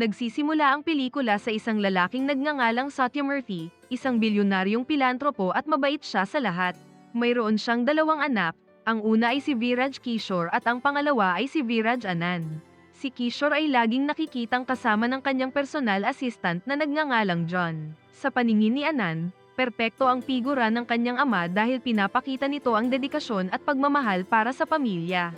Nagsisimula ang pelikula sa isang lalaking nagngangalang Satya Murthy, isang bilyonaryong pilantropo at mabait siya sa lahat. Mayroon siyang dalawang anak, ang una ay si Viraj Kishore at ang pangalawa ay si Viraj Anand. Si Kishore ay laging nakikitang kasama ng kanyang personal assistant na nagngangalang John. Sa paningin ni Anand, perpekto ang figura ng kanyang ama dahil pinapakita nito ang dedikasyon at pagmamahal para sa pamilya.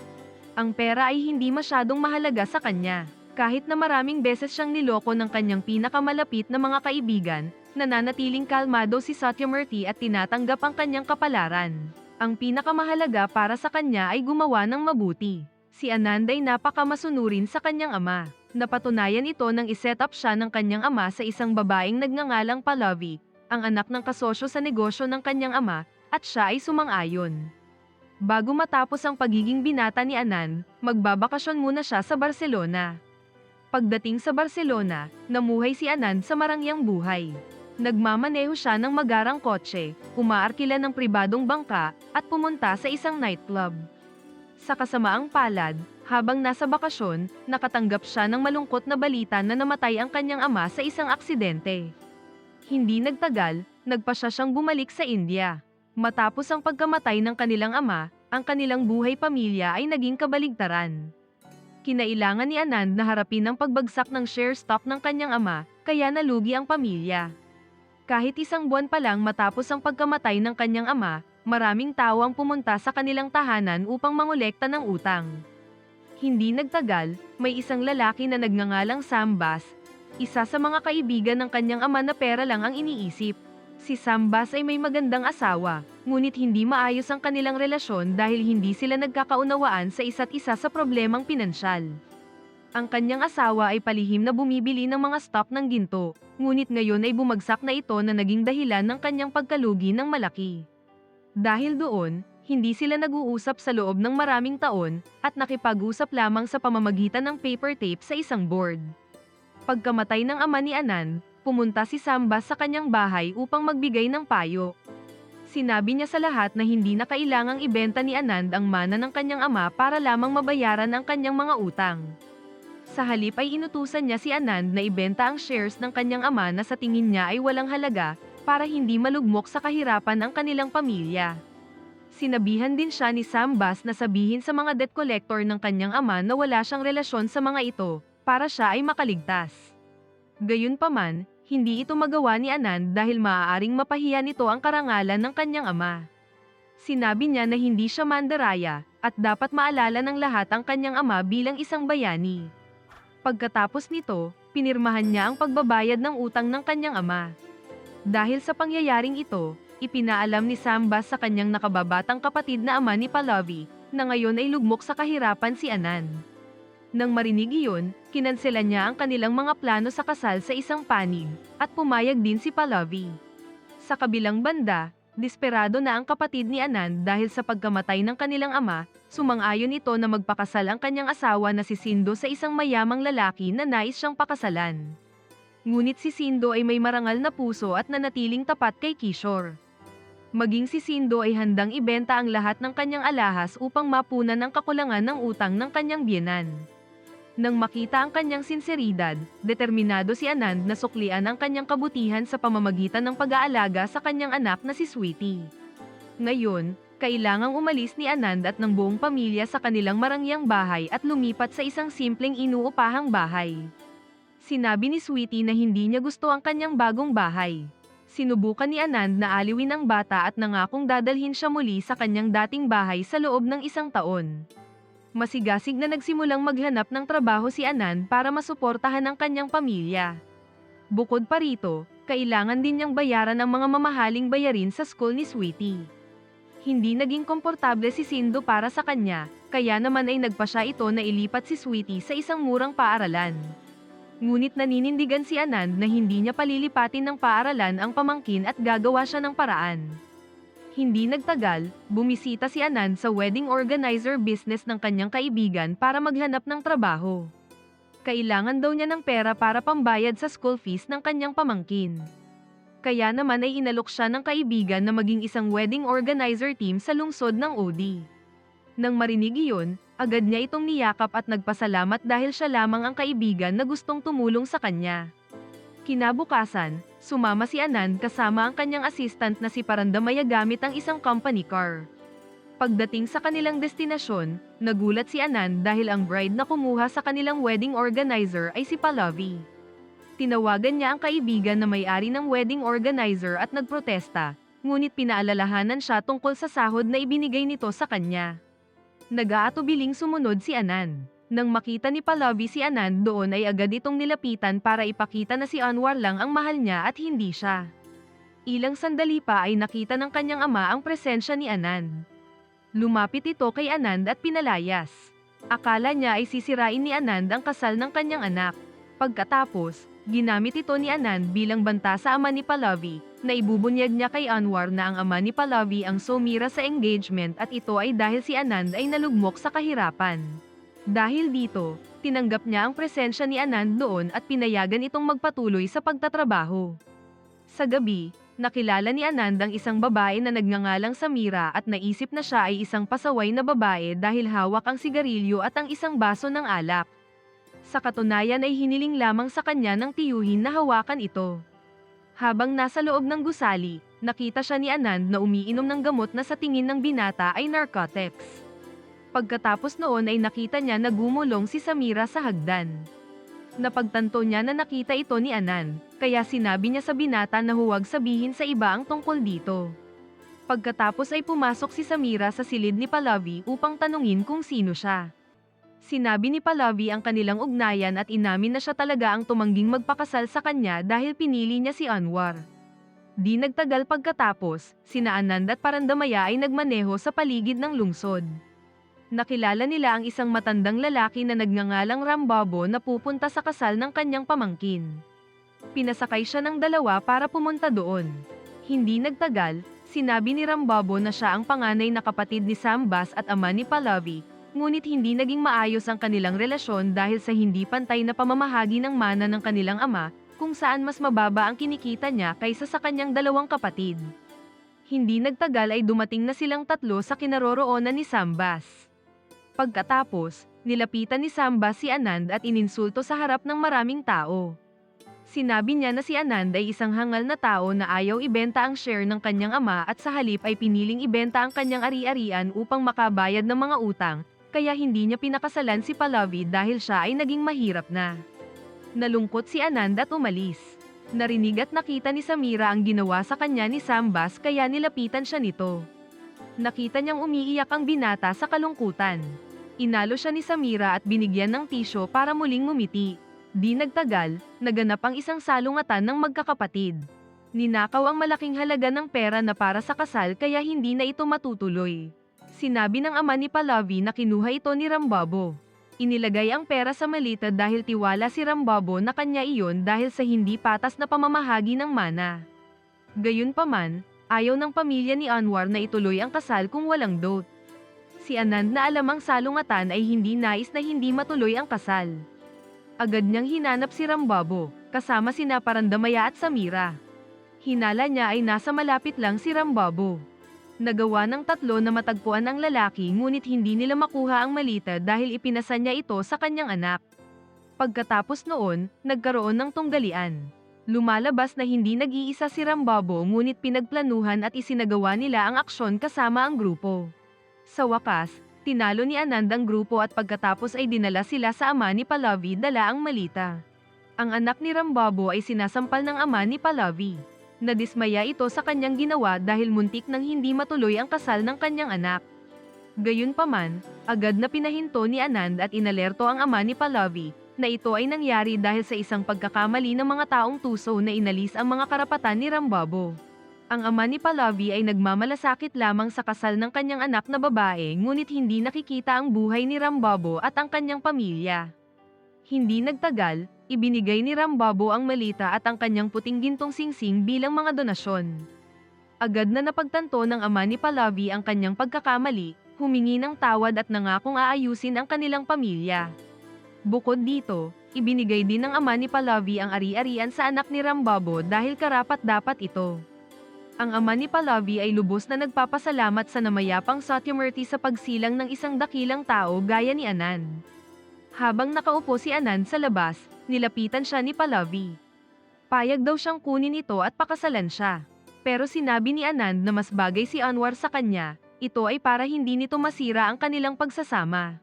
Ang pera ay hindi masyadong mahalaga sa kanya. Kahit na maraming beses siyang niloko ng kanyang pinakamalapit na mga kaibigan, nananatiling kalmado si Satyamurthy at tinatanggap ang kanyang kapalaran. Ang pinakamahalaga para sa kanya ay gumawa ng mabuti. Si Anand ay napakamasunurin sa kanyang ama. Napatunayan ito nang iset up siya ng kanyang ama sa isang babaeng nagngangalang Pallavi, ang anak ng kasosyo sa negosyo ng kanyang ama, at siya ay sumang-ayon. Bago matapos ang pagiging binata ni Anand, magbabakasyon muna siya sa Barcelona. Pagdating sa Barcelona, namuhay si Anand sa marangyang buhay. Nagmamaneho siya ng magarang kotse, umaarkila ng pribadong bangka, at pumunta sa isang nightclub. Sa kasamaang palad, habang nasa bakasyon, nakatanggap siya ng malungkot na balita na namatay ang kanyang ama sa isang aksidente. Hindi nagtagal, nagpa siya siyang bumalik sa India. Matapos ang pagkamatay ng kanilang ama, ang kanilang buhay pamilya ay naging kabaligtaran. Kinailangan ni Anand na harapin ang pagbagsak ng share stock ng kanyang ama, kaya nalugi ang pamilya. Kahit isang buwan pa lang matapos ang pagkamatay ng kanyang ama, maraming tao ang pumunta sa kanilang tahanan upang mangolekta ng utang. Hindi nagtagal, may isang lalaki na nagngangalang Sam Bass, isa sa mga kaibigan ng kanyang ama na pera lang ang iniisip. Si Sam Bass ay may magandang asawa, ngunit hindi maayos ang kanilang relasyon dahil hindi sila nagkakaunawaan sa isa't isa sa problemang pinansyal. Ang kanyang asawa ay palihim na bumibili ng mga stock ng ginto, ngunit ngayon ay bumagsak na ito na naging dahilan ng kanyang pagkalugi ng malaki. Dahil doon, hindi sila nag-uusap sa loob ng maraming taon, at nakipag-usap lamang sa pamamagitan ng paper tape sa isang board. Pagkamatay ng ama ni Anand, pumunta si Samba sa kanyang bahay upang magbigay ng payo. Sinabi niya sa lahat na hindi na kailangang ibenta ni Anand ang mana ng kanyang ama para lamang mabayaran ang kanyang mga utang. Sa halip ay inutusan niya si Anand na ibenta ang shares ng kanyang ama na sa tingin niya ay walang halaga, para hindi malugmok sa kahirapan ang kanilang pamilya. Sinabihan din siya ni Sam Bass na sabihin sa mga debt collector ng kanyang ama na wala siyang relasyon sa mga ito, para siya ay makaligtas. Gayunpaman, hindi ito magawa ni Anand dahil maaaring mapahiya nito ang karangalan ng kanyang ama. Sinabi niya na hindi siya mandaraya, at dapat maalala ng lahat ang kanyang ama bilang isang bayani. Pagkatapos nito, pinirmahan niya ang pagbabayad ng utang ng kanyang ama. Dahil sa pangyayaring ito, ipinaalam ni Samba sa kanyang nakababatang kapatid na ama ni Pallavi, na ngayon ay lugmok sa kahirapan si Anan. Nang marinig iyon, kinansela niya ang kanilang mga plano sa kasal sa isang panig, at pumayag din si Pallavi. Sa kabilang banda, desperado na ang kapatid ni Anand dahil sa pagkamatay ng kanilang ama, sumang-ayon ito na magpakasal ang kanyang asawa na si Sindo sa isang mayamang lalaki na nais siyang pakasalan. Ngunit si Sindo ay may marangal na puso at nanatiling tapat kay Kishore. Maging si Sindo ay handang ibenta ang lahat ng kanyang alahas upang mapunan ang kakulangan ng utang ng kanyang biyenan. Nang makita ang kanyang sinseridad, determinado si Anand na suklian ang kanyang kabutihan sa pamamagitan ng pag-aalaga sa kanyang anak na si Sweetie. Ngayon, kailangang umalis ni Anand at ng buong pamilya sa kanilang marangyang bahay at lumipat sa isang simpleng inuupahang bahay. Sinabi ni Sweetie na hindi niya gusto ang kanyang bagong bahay. Sinubukan ni Anand na aliwin ang bata at nangakong dadalhin siya muli sa kanyang dating bahay sa loob ng isang taon. Masigasig na nagsimulang maghanap ng trabaho si Anand para masuportahan ang kanyang pamilya. Bukod pa rito, kailangan din niyang bayaran ang mga mamahaling bayarin sa school ni Sweetie. Hindi naging komportable si Sindo para sa kanya, kaya naman ay nagpa siya ito na ilipat si Sweetie sa isang murang paaralan. Ngunit naninindigan si Anand na hindi niya palilipatin ng paaralan ang pamangkin at gagawa siya ng paraan. Hindi nagtagal, bumisita si Anand sa wedding organizer business ng kanyang kaibigan para maghanap ng trabaho. Kailangan daw niya ng pera para pambayad sa school fees ng kanyang pamangkin. Kaya naman ay inalok siya ng kaibigan na maging isang wedding organizer team sa lungsod ng OD. Nang marinig iyon, Agad niya itong niyakap at nagpasalamat dahil siya lamang ang kaibigan na gustong tumulong sa kanya. Kinabukasan, sumama si Anand kasama ang kanyang assistant na si Parandamaya gamit ang isang company car. Pagdating sa kanilang destinasyon, nagulat si Anand dahil ang bride na kumuha sa kanilang wedding organizer ay si Pallavi. Tinawagan niya ang kaibigan na may-ari ng wedding organizer at nagprotesta, ngunit pinaalalahanan siya tungkol sa sahod na ibinigay nito sa kanya. Nag-aatubiling sumunod si Anand. Nang makita ni Pallavi si Anand doon ay agad itong nilapitan para ipakita na si Anwar lang ang mahal niya at hindi siya. Ilang sandali pa ay nakita ng kanyang ama ang presensya ni Anand. Lumapit ito kay Anand at pinalayas. Akala niya ay sisirain ni Anand ang kasal ng kanyang anak. Pagkatapos, ginamit ito ni Anand bilang banta sa ama ni Pallavi, na ibubunyag niya kay Anwar na ang ama ni Pallavi ang sumira sa engagement at ito ay dahil si Anand ay nalugmok sa kahirapan. Dahil dito, tinanggap niya ang presensya ni Anand doon at pinayagan itong magpatuloy sa pagtatrabaho. Sa gabi, nakilala ni Anand ang isang babae na nagngangalang Samira at naisip na siya ay isang pasaway na babae dahil hawak ang sigarilyo at ang isang baso ng alak. Sa katunayan ay hiniling lamang sa kanya ng tiyuhin na hawakan ito. Habang nasa loob ng gusali, nakita siya ni Anand na umiinom ng gamot na sa tingin ng binata ay narcotics. Pagkatapos noon ay nakita niya na gumulong si Samira sa hagdan. Napagtanto niya na nakita ito ni Anand, kaya sinabi niya sa binata na huwag sabihin sa iba ang tungkol dito. Pagkatapos ay pumasok si Samira sa silid ni Pallavi upang tanungin kung sino siya. Sinabi ni Pallavi ang kanilang ugnayan at inamin na siya talaga ang tumangging magpakasal sa kanya dahil pinili niya si Anwar. Di nagtagal pagkatapos, sina Anand at Parandamaya ay nagmaneho sa paligid ng lungsod. Nakilala nila ang isang matandang lalaki na nagngangalang Rambabo na pupunta sa kasal ng kanyang pamangkin. Pinasakay siya ng dalawa para pumunta doon. Hindi nagtagal, sinabi ni Rambabo na siya ang panganay na kapatid ni Sambas at ama ni Pallavi, ngunit hindi naging maayos ang kanilang relasyon dahil sa hindi pantay na pamamahagi ng mana ng kanilang ama, kung saan mas mababa ang kinikita niya kaysa sa kanyang dalawang kapatid. Hindi nagtagal ay dumating na silang tatlo sa kinaroroonan ni Sambas. Pagkatapos, nilapitan ni Sambas si Anand at ininsulto sa harap ng maraming tao. Sinabi niya na si Anand ay isang hangal na tao na ayaw ibenta ang share ng kanyang ama at sa halip ay piniling ibenta ang kanyang ari-arian upang makabayad ng mga utang, kaya hindi niya pinakasalan si Pallavi dahil siya ay naging mahirap na. Nalungkot si Anand at umalis. Narinig at nakita ni Samira ang ginawa sa kanya ni Sambas kaya nilapitan siya nito. Nakita niyang umiiyak ang binata sa kalungkutan. Inalo siya ni Samira at binigyan ng tisyo para muling ngumiti. Di nagtagal, naganap ang isang salungatan ng magkakapatid. Ninakaw ang malaking halaga ng pera na para sa kasal kaya hindi na ito matutuloy. Sinabi ng ama ni Pallavi na kinuha ito ni Rambabo. Inilagay ang pera sa malita dahil tiwala si Rambabo na kanya iyon dahil sa hindi patas na pamamahagi ng mana. Gayunpaman, ayaw ng pamilya ni Anwar na ituloy ang kasal kung walang dot. Si Anand na alamang salungatan ay hindi nais na hindi matuloy ang kasal. Agad niyang hinanap si Rambabo, kasama sina Parandamaya at Samira. Hinala niya ay nasa malapit lang si Rambabo. Nagawa ng tatlo na matagpuan ang lalaki ngunit hindi nila makuha ang malita dahil ipinasa niya ito sa kanyang anak. Pagkatapos noon, nagkaroon ng tunggalian. Lumalabas na hindi nag-iisa si Rambabo ngunit pinagplanuhan at isinagawa nila ang aksyon kasama ang grupo. Sa wakas, tinalo ni Anand ang grupo at pagkatapos ay dinala sila sa ama ni Pallavi dala ang malita. Ang anak ni Rambabo ay sinasampal ng ama ni Pallavi. Nadismaya ito sa kanyang ginawa dahil muntik nang hindi matuloy ang kasal ng kanyang anak. Gayunpaman, agad na pinahinto ni Anand at inalerto ang ama ni Pallavi na ito ay nangyari dahil sa isang pagkakamali ng mga taong tuso na inalis ang mga karapatan ni Rambabo. Ang ama ni Pallavi ay nagmamalasakit lamang sa kasal ng kanyang anak na babae ngunit hindi nakikita ang buhay ni Rambabo at ang kanyang pamilya. Hindi nagtagal, ibinigay ni Rambabo ang malita at ang kanyang puting gintong singsing bilang mga donasyon. Agad na napagtanto ng ama ni Pallavi ang kanyang pagkakamali, humingi ng tawad at nangakong aayusin ang kanilang pamilya. Bukod dito, ibinigay din ng ama ni Pallavi ang ari-arian sa anak ni Rambabo dahil karapat dapat ito. Ang ama ni Pallavi ay lubos na nagpapasalamat sa namayapang Satyamurti sa pagsilang ng isang dakilang tao gaya ni Anand. Habang nakaupo si Anand sa labas, nilapitan siya ni Pallavi. Payag daw siyang kunin ito at pakasalan siya. Pero sinabi ni Anand na mas bagay si Anwar sa kanya, ito ay para hindi nito masira ang kanilang pagsasama.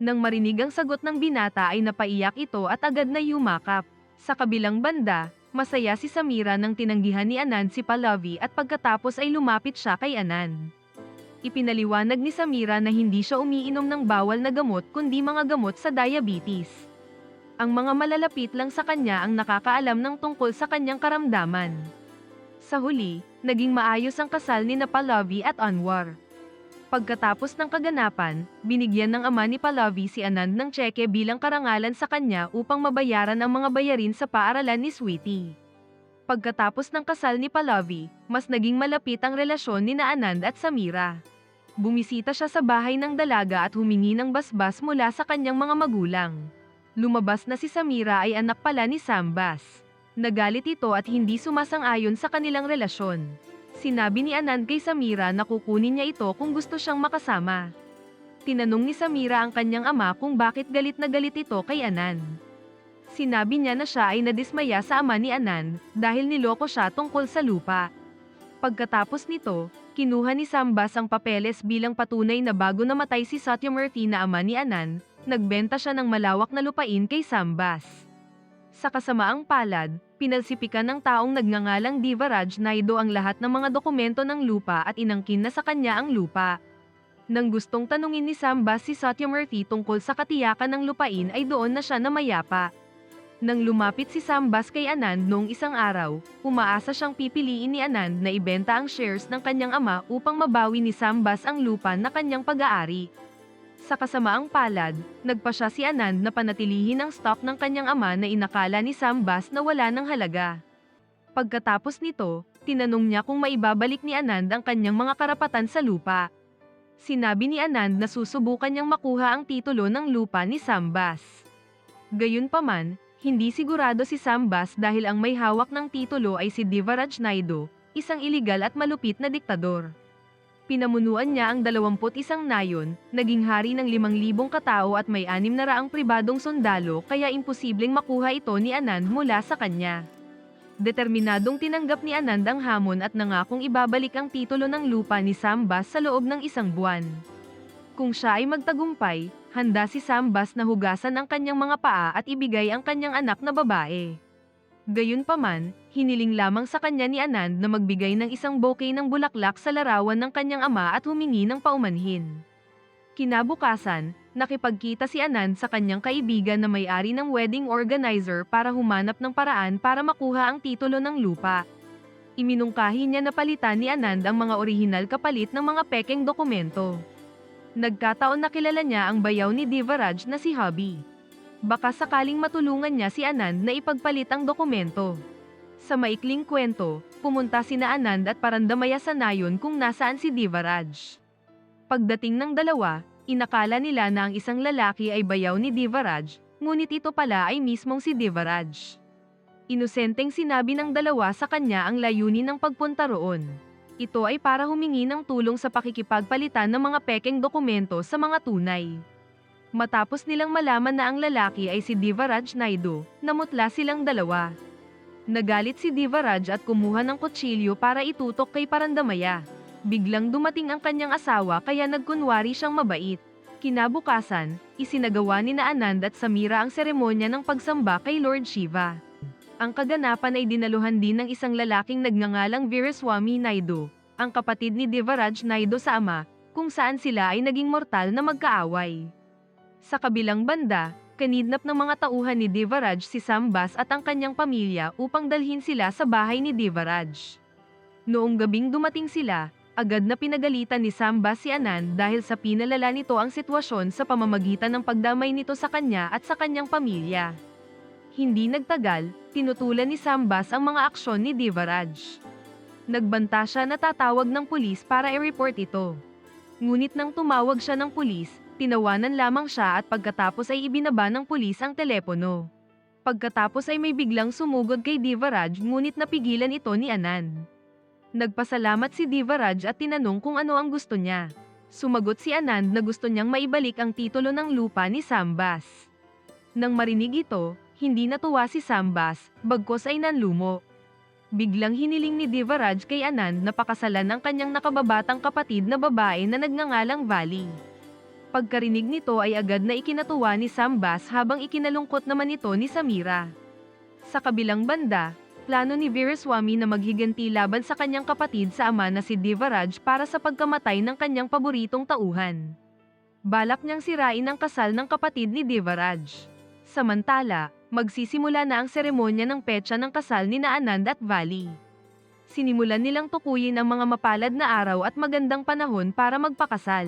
Nang marinig ang sagot ng binata ay napaiyak ito at agad na yumakap. Sa kabilang banda, masaya si Samira nang tinanggihan ni Anand si Pallavi at pagkatapos ay lumapit siya kay Anand. Ipinaliwanag ni Samira na hindi siya umiinom ng bawal na gamot kundi mga gamot sa diabetes. Ang mga malalapit lang sa kanya ang nakakaalam ng tungkol sa kanyang karamdaman. Sa huli, naging maayos ang kasal ni na Pallavi at Anwar. Pagkatapos ng kaganapan, binigyan ng ama ni Pallavi si Anand ng tseke bilang karangalan sa kanya upang mabayaran ang mga bayarin sa paaralan ni Sweetie. Pagkatapos ng kasal ni Pallavi, mas naging malapit ang relasyon ni na Anand at Samira. Bumisita siya sa bahay ng dalaga at humingi ng basbas mula sa kanyang mga magulang. Lumabas na si Samira ay anak pala ni Sambas. Nagalit ito at hindi sumasang-ayon sa kanilang relasyon. Sinabi ni Anand kay Samira na kukunin niya ito kung gusto siyang makasama. Tinanong ni Samira ang kanyang ama kung bakit galit na galit ito kay Anand. Sinabi niya na siya ay nadismaya sa ama ni Anand dahil niloko siya tungkol sa lupa. Pagkatapos nito, kinuha ni Sambas ang papeles bilang patunay na bago namatay si Satyamurthy na ama ni Anand, nagbenta siya ng malawak na lupain kay Sambas. Sa kasamaang palad, pinalsipikan ng taong nagngangalang Divaraj Naido ang lahat ng mga dokumento ng lupa at inangkin na sa kanya ang lupa. Nang gustong tanungin ni Sambas si Satyamurthy tungkol sa katiyakan ng lupain ay doon na siya namayapa. Nang lumapit si Sambas kay Anand noong isang araw, umaasa siyang pipiliin ni Anand na ibenta ang shares ng kanyang ama upang mabawi ni Sambas ang lupa na kanyang pag-aari. Sa kasamaang palad, nagpa siya si Anand na panatilihin ang stock ng kanyang ama na inakala ni Sambas na wala ng halaga. Pagkatapos nito, tinanong niya kung maibabalik ni Anand ang kanyang mga karapatan sa lupa. Sinabi ni Anand na susubukan niyang makuha ang titulo ng lupa ni Sambas. Gayunpaman, hindi sigurado si Sambas dahil ang may hawak ng titulo ay si Divaraj Naido, isang iligal at malupit na diktador. Pinamunuan niya ang 21 nayon, naging hari ng 5,000 katao at may 6 na raang pribadong sundalo kaya imposibleng makuha ito ni Anand mula sa kanya. Determinadong tinanggap ni Anand ang hamon at nangakong ibabalik ang titulo ng lupa ni Sambas sa loob ng isang buwan. Kung siya ay magtagumpay, handa si Sambas na hugasan ang kanyang mga paa at ibigay ang kanyang anak na babae. Gayunpaman, hiniling lamang sa kanya ni Anand na magbigay ng isang bouquet ng bulaklak sa larawan ng kanyang ama at humingi ng paumanhin. Kinabukasan, nakipagkita si Anand sa kanyang kaibigan na may-ari ng wedding organizer para humanap ng paraan para makuha ang titulo ng lupa. Iminungkahi niya na palitan ni Anand ang mga orihinal kapalit ng mga pekeng dokumento. Nagkataon na kilala niya ang bayaw ni Divaraj na si Hubby. Baka sakaling matulungan niya si Anand na ipagpalit ang dokumento. Sa maikling kwento, pumunta si na Anand at Parandamaya sa nayon kung nasaan si Divaraj. Pagdating ng dalawa, inakala nila na ang isang lalaki ay bayaw ni Divaraj, ngunit ito pala ay mismong si Divaraj. Inosenteng sinabi ng dalawa sa kanya ang layunin ng pagpunta roon. Ito ay para humingi ng tulong sa pakikipagpalitan ng mga pekeng dokumento sa mga tunay. Matapos nilang malaman na ang lalaki ay si Divaraj Naidu, namutla silang dalawa. Nagalit si Divaraj at kumuha ng kutsilyo para itutok kay Parandamaya. Biglang dumating ang kanyang asawa kaya nagkunwari siyang mabait. Kinabukasan, isinagawa ni na Anand at Samira ang seremonya ng pagsamba kay Lord Shiva. Ang kaganapan ay dinaluhan din ng isang lalaking nagngangalang Viraswamy Naidu, ang kapatid ni Divaraj Naidu sa ama, kung saan sila ay naging mortal na magkaaway. Sa kabilang banda, kanidnap ng mga tauhan ni Divaraj si Sambas at ang kanyang pamilya upang dalhin sila sa bahay ni Divaraj. Noong gabing dumating sila, agad na pinagalitan ni Sambas si Anand dahil sa pinalala nito ang sitwasyon sa pamamagitan ng pagdamay nito sa kanya at sa kanyang pamilya. Hindi nagtagal, tinutulan ni Sambas ang mga aksyon ni Divaraj. Nagbanta siya na tatawag ng pulis para i-report ito. Ngunit nang tumawag siya ng pulis, tinawanan lamang siya at pagkatapos ay ibinaba ng pulis ang telepono. Pagkatapos ay may biglang sumugod kay Divaraj ngunit napigilan ito ni Anand. Nagpasalamat si Divaraj at tinanong kung ano ang gusto niya. Sumagot si Anand na gusto niyang maibalik ang titulo ng lupa ni Sambas. Nang marinig ito, hindi natuwa si Sambas, bagkos ay nanlumo. Biglang hiniling ni Divaraj kay Anand na pakasalan ang kanyang nakababatang kapatid na babae na nagngangalang Vali. Pagkarinig nito ay agad na ikinatuwa ni Sambas habang ikinalungkot naman ito ni Samira. Sa kabilang banda, plano ni Viraswamy na maghiganti laban sa kanyang kapatid sa ama na si Divaraj para sa pagkamatay ng kanyang paboritong tauhan. Balak niyang sirain ang kasal ng kapatid ni Divaraj. Samantala, magsisimula na ang seremonya ng petsa ng kasal ni na Anand at Vali. Sinimulan nilang tukuyin ang mga mapalad na araw at magandang panahon para magpakasal.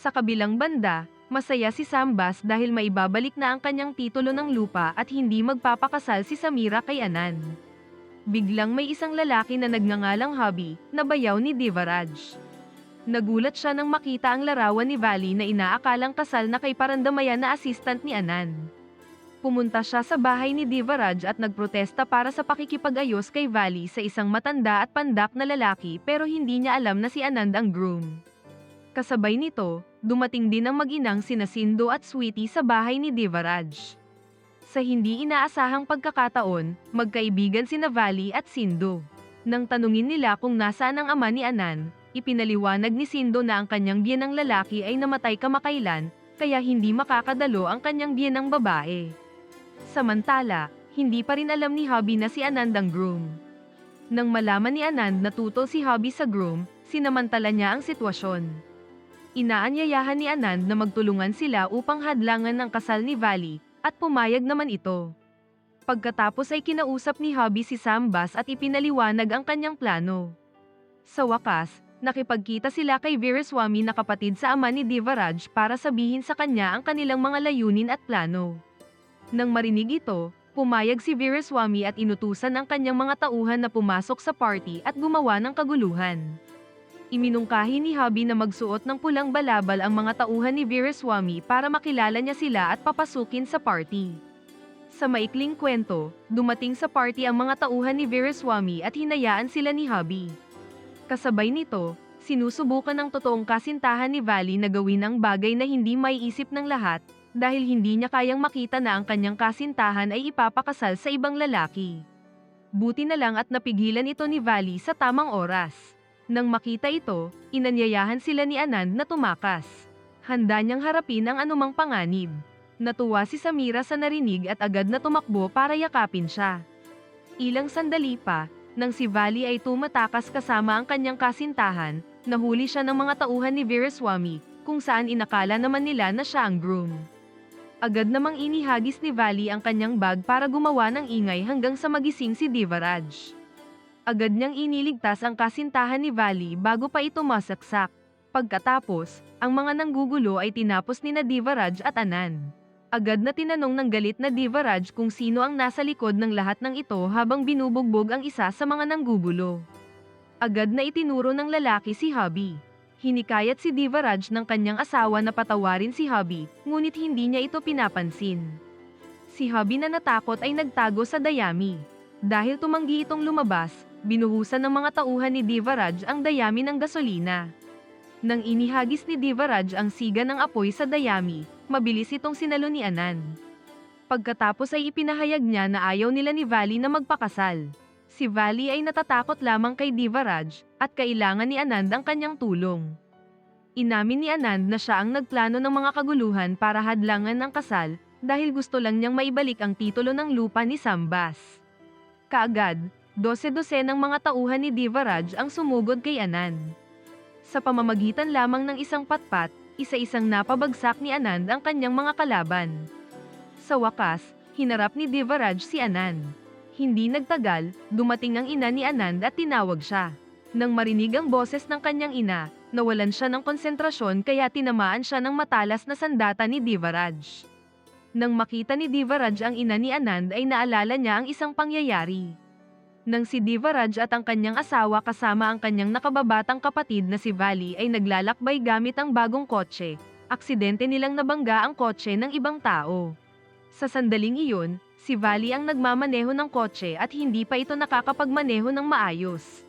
Sa kabilang banda, masaya si Sambas dahil maibabalik na ang kanyang titulo ng lupa at hindi magpapakasal si Samira kay Anan. Biglang may isang lalaki na nagngangalang Hobby, na bayaw ni Divaraj. Nagulat siya nang makita ang larawan ni Vali na inaakalang kasal na kay Parandamayan na assistant ni Anan. Pumunta siya sa bahay ni Divaraj at nagprotesta para sa pakikipag-ayos kay Vali sa isang matanda at pandak na lalaki pero hindi niya alam na si Anand ang groom. Kasabay nito, dumating din ang mag-inang sina Sindo at Sweetie sa bahay ni Divaraj. Sa hindi inaasahang pagkakataon, magkaibigan sina Vali at Sindo. Nang tanungin nila kung nasaan ang ama ni Anan, ipinaliwanag ni Sindo na ang kanyang biyenang lalaki ay namatay kamakailan, kaya hindi makakadalo ang kanyang biyenang babae. Samantala, hindi pa rin alam ni Hobby na si Anand ang groom. Nang malaman ni Anand na tutol si Hobby sa groom, sinamantala niya ang sitwasyon. Inaanyayahan ni Anand na magtulungan sila upang hadlangan ang kasal ni Vali, at pumayag naman ito. Pagkatapos ay kinausap ni Hobby si Sambas at ipinaliwanag ang kanyang plano. Sa wakas, nakipagkita sila kay Viraswamy na kapatid sa ama ni Divaraj para sabihin sa kanya ang kanilang mga layunin at plano. Nang marinig ito, pumayag si Viraswamy at inutusan ang kanyang mga tauhan na pumasok sa party at gumawa ng kaguluhan. Iminungkahi ni Hobby na magsuot ng pulang balabal ang mga tauhan ni Viraswamy para makilala niya sila at papasukin sa party. Sa maikling kwento, dumating sa party ang mga tauhan ni Viraswamy at hinayaan sila ni Hobby. Kasabay nito, sinusubukan ng totoong kasintahan ni Valley na gawin ang bagay na hindi maiisip ng lahat, dahil hindi niya kayang makita na ang kanyang kasintahan ay ipapakasal sa ibang lalaki. Buti na lang at napigilan ito ni Valley sa tamang oras. Nang makita ito, inanyayahan sila ni Anand na tumakas. Handa niyang harapin ang anumang panganib. Natuwa si Samira sa narinig at agad na tumakbo para yakapin siya. Ilang sandali pa, nang si Valley ay tumatakas kasama ang kanyang kasintahan, nahuli siya ng mga tauhan ni Viraswamy, kung saan inakala naman nila na siya ang groom. Agad namang inihagis ni Valley ang kanyang bag para gumawa ng ingay hanggang sa magising si Divaraj. Agad niyang iniligtas ang kasintahan ni Valley bago pa ito masaksak. Pagkatapos, ang mga nanggugulo ay tinapos ni na Divaraj at Anan. Agad na tinanong ng galit na Divaraj kung sino ang nasa likod ng lahat ng ito habang binubugbog ang isa sa mga nanggugulo. Agad na itinuro ng lalaki si Hobby. Hinikayat si Divaraj ng kanyang asawa na patawarin si Hobby, ngunit hindi niya ito pinapansin. Si Hobby na natakot ay nagtago sa dayami. Dahil tumanggi itong lumabas, binuhusan ng mga tauhan ni Divaraj ang dayami ng gasolina. Nang inihagis ni Divaraj ang siga ng apoy sa dayami, mabilis itong sinalo ni Anan. Pagkatapos ay ipinahayag niya na ayaw nila ni Valley na magpakasal. Si Valley ay natatakot lamang kay Divaraj, at kailangan ni Anand ang kanyang tulong. Inamin ni Anand na siya ang nagplano ng mga kaguluhan para hadlangan ang kasal, dahil gusto lang niyang maibalik ang titulo ng lupa ni Sambas. Kaagad, dose-dose ng mga tauhan ni Divaraj ang sumugod kay Anand. Sa pamamagitan lamang ng isang patpat, isa-isang napabagsak ni Anand ang kanyang mga kalaban. Sa wakas, hinarap ni Divaraj si Anand. Hindi nagtagal, dumating ang ina ni Anand at tinawag siya. Nang marinig ang boses ng kanyang ina, nawalan siya ng konsentrasyon kaya tinamaan siya ng matalas na sandata ni Divaraj. Nang makita ni Divaraj ang ina ni Anand ay naalala niya ang isang pangyayari. Nang si Divaraj at ang kanyang asawa kasama ang kanyang nakababatang kapatid na si Vali ay naglalakbay gamit ang bagong kotse, aksidente nilang nabangga ang kotse ng ibang tao. Sa sandaling iyon, si Vali ang nagmamaneho ng kotse at hindi pa ito nakakapagmaneho ng maayos.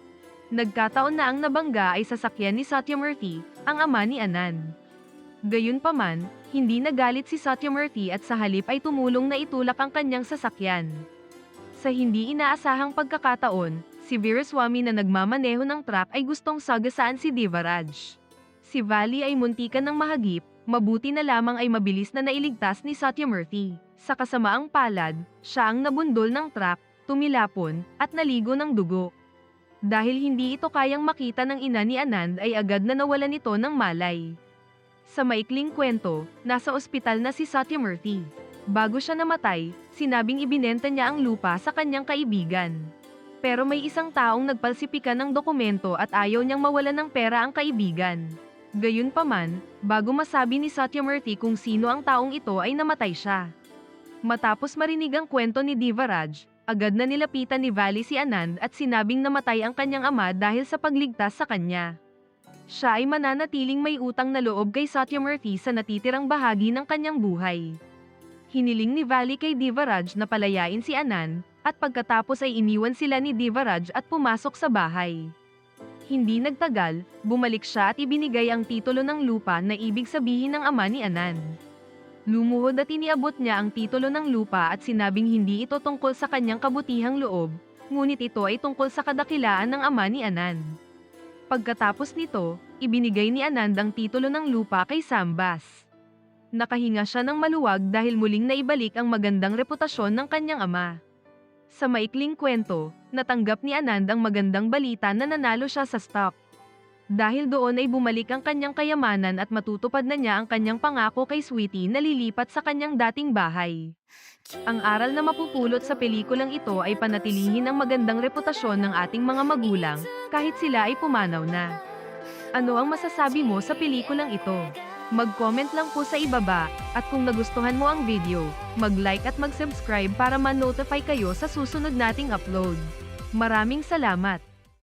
Nagkataon na ang nabangga ay sasakyan ni Satyamurthy, ang ama ni Anand. Gayunpaman, hindi nagalit si Satyamurthy at sa halip ay tumulong na itulak ang kanyang sasakyan. Sa hindi inaasahang pagkakataon, si Viraswamy na nagmamaneho ng truck ay gustong sagasaan si Divaraj. Si Valley ay muntikan ng mahagip, mabuti na lamang ay mabilis na nailigtas ni Satyamurthy. Sa kasamaang palad, siya ang nabundol ng truck, tumilapon, at naligo ng dugo. Dahil hindi ito kayang makita ng ina ni Anand ay agad na nawalan ito ng malay. Sa maikling kwento, nasa ospital na si Satyamurthy. Bago siya namatay, sinabing ibinenta niya ang lupa sa kanyang kaibigan. Pero may isang taong nagpalsipikan ng dokumento at ayaw niyang mawalan ng pera ang kaibigan. Gayunpaman, bago masabi ni Satyamurthy kung sino ang taong ito ay namatay siya. Matapos marinig ang kwento ni Divaraj, agad na nilapitan ni Valley si Anand at sinabing namatay ang kanyang ama dahil sa pagligtas sa kanya. Siya ay mananatiling may utang na loob kay Satyamurthy sa natitirang bahagi ng kanyang buhay. Hiniling ni Valley kay Divaraj na palayain si Anand, at pagkatapos ay iniwan sila ni Divaraj at pumasok sa bahay. Hindi nagtagal, bumalik siya at ibinigay ang titulo ng lupa na ibig sabihin ng ama ni Anand. Lumuhod at iniabot niya ang titulo ng lupa at sinabing hindi ito tungkol sa kanyang kabutihang loob, ngunit ito ay tungkol sa kadakilaan ng ama ni Anand. Pagkatapos nito, ibinigay ni Anand ang titulo ng lupa kay Sambas. Nakahinga siya ng maluwag dahil muling naibalik ang magandang reputasyon ng kanyang ama. Sa maikling kwento, natanggap ni Anand ang magandang balita na nanalo siya sa stock. Dahil doon ay bumalik ang kanyang kayamanan at matutupad na niya ang kanyang pangako kay Sweetie na lilipat sa kanyang dating bahay. Ang aral na mapupulot sa pelikulang ito ay panatilihin ang magandang reputasyon ng ating mga magulang, kahit sila ay pumanaw na. Ano ang masasabi mo sa pelikulang ito? Mag-comment lang po sa ibaba, at kung nagustuhan mo ang video, mag-like at mag-subscribe para ma-notify kayo sa susunod nating upload. Maraming salamat!